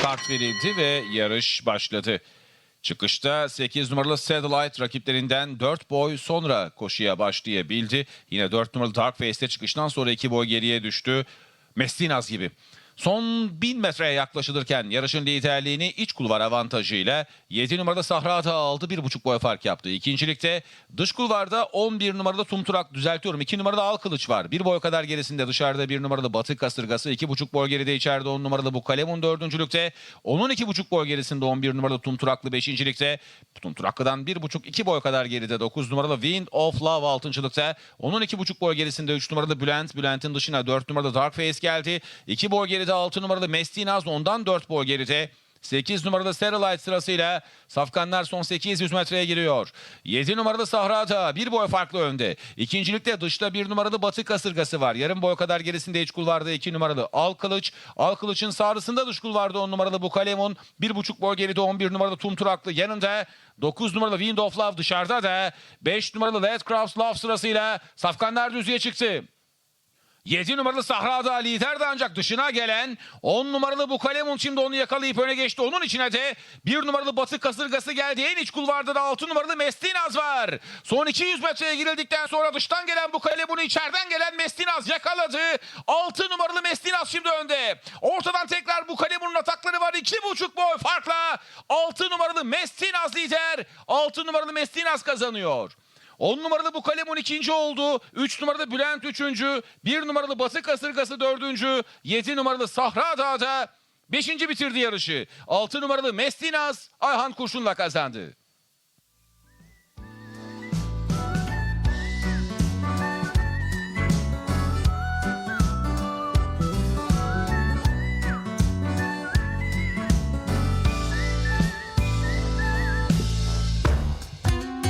Start verildi ve yarış başladı. Çıkışta 8 numaralı Satellite rakiplerinden 4 boy sonra koşuya başlayabildi. Yine 4 numaralı Dark Face'te çıkıştan sonra 2 boy geriye düştü. Mestinaz gibi. Son 1000 metreye yaklaşılırken yarışın liderliğini iç kulvar avantajıyla 7 numarada Sahra da aldı. 1,5 boy fark yaptı. İkincilikte dış kulvarda 11 numarada Tumturak düzeltiyorum. 2 numarada Al Kılıç var. 1 boy kadar gerisinde dışarıda 1 numaralı Batı Kasırgası. 2,5 boy geride içeride 10 numaralı bu Kalemun dördüncülükte. Onun 2,5 boy gerisinde 11 numaralı Tumturaklı beşincilikte. Tumturaklı'dan 1,5-2 boy kadar geride 9 numaralı Wind of Love altıncılıkta. Onun 2,5 boy gerisinde 3 numaralı Bülent. Bülent'in dışına 4 numaralı Dark Face geldi. 2 boy geride 6 numaralı Mestinaz ondan 4 boy geride. 8 numarada Sterilite sırasıyla Safkanlar son 800 metreye giriyor. 7 numarada Sahra'da bir boy farklı önde. İkincilikte dışta 1 numaralı Batı kasırgası var. Yarım boy kadar gerisinde iç kulvarda 2 numaralı Al Kılıç. Al Kılıç'ın sağrısında dış kulvarda 10 numaralı Bukalemun. 1,5 boy geride 11 numaralı Tumturaklı yanında. 9 numaralı Wind of Love dışarıda da 5 numaralı Let Crafts Love sırasıyla Safkanlar düzlüğe çıktı. 7 numaralı Sahra'da liderdi ancak dışına gelen 10 numaralı bu Kalemun şimdi onu yakalayıp öne geçti. Onun içine de 1 numaralı Batı kasırgası geldi. En iç kulvarda da 6 numaralı Mestinaz var. Son 200 metreye girildikten sonra dıştan gelen bu Kalemun'u içeriden gelen Mestinaz yakaladı. 6 numaralı Mestinaz şimdi önde. Ortadan tekrar bu Kalemun'un atakları var. 2,5 boy farkla 6 numaralı Mestinaz lider. 6 numaralı Mestinaz kazanıyor. 10 numaralı bu kalemun ikinci oldu. 3 numaralı Bülent üçüncü. 1 numaralı Batı Kasırgası dördüncü. 7 numaralı Sahra Dağ'da beşinci bitirdi yarışı. 6 numaralı Mestinaz Ayhan Kurşun'la kazandı.